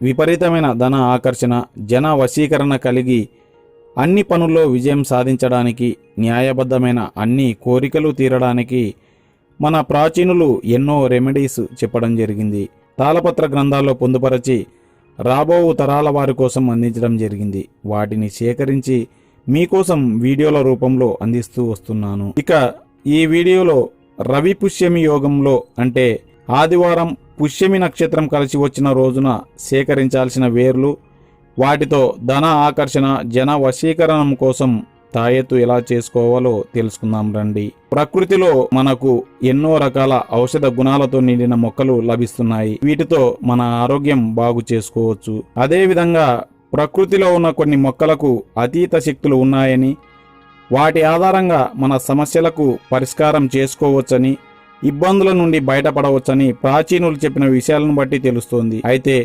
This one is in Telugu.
విపరీతమైన ధన ఆకర్షణ జన వశీకరణ కలిగి అన్ని పనుల్లో విజయం సాధించడానికి న్యాయబద్ధమైన అన్ని కోరికలు తీరడానికి మన ప్రాచీనులు ఎన్నో రెమెడీస్ చెప్పడం జరిగింది. తాళపత్ర గ్రంథాల్లో పొందుపరచి రాబో తరాల వారి కోసం అందించడం జరిగింది. వాటిని సేకరించి మీకోసం వీడియోల రూపంలో అందిస్తూ వస్తున్నాను. ఇక ఈ వీడియోలో రవి పుష్యమి యోగంలో అంటే ఆదివారం పుష్యమి నక్షత్రం కలిసి వచ్చిన రోజున సేకరించాల్సిన వేర్లు వాటితో ధన ఆకర్షణ జన వశీకరణం కోసం తాయెత్తు ఎలా చేసుకోవాలో తెలుసుకుందాం రండి. ప్రకృతిలో మనకు ఎన్నో రకాల ఔషధ గుణాలతో నిండిన మొక్కలు లభిస్తున్నాయి. వీటితో మన ఆరోగ్యం బాగు చేసుకోవచ్చు. అదేవిధంగా ప్రకృతిలో ఉన్న కొన్ని మొక్కలకు అతీత శక్తులు ఉన్నాయని వాటి ఆధారంగా మన సమస్యలకు పరిష్కారం చేసుకోవచ్చని ఇబ్బందుల నుండి బయటపడవచ్చని ప్రాచీనులు చెప్పిన విషయాలను బట్టి తెలుస్తోంది. అయితే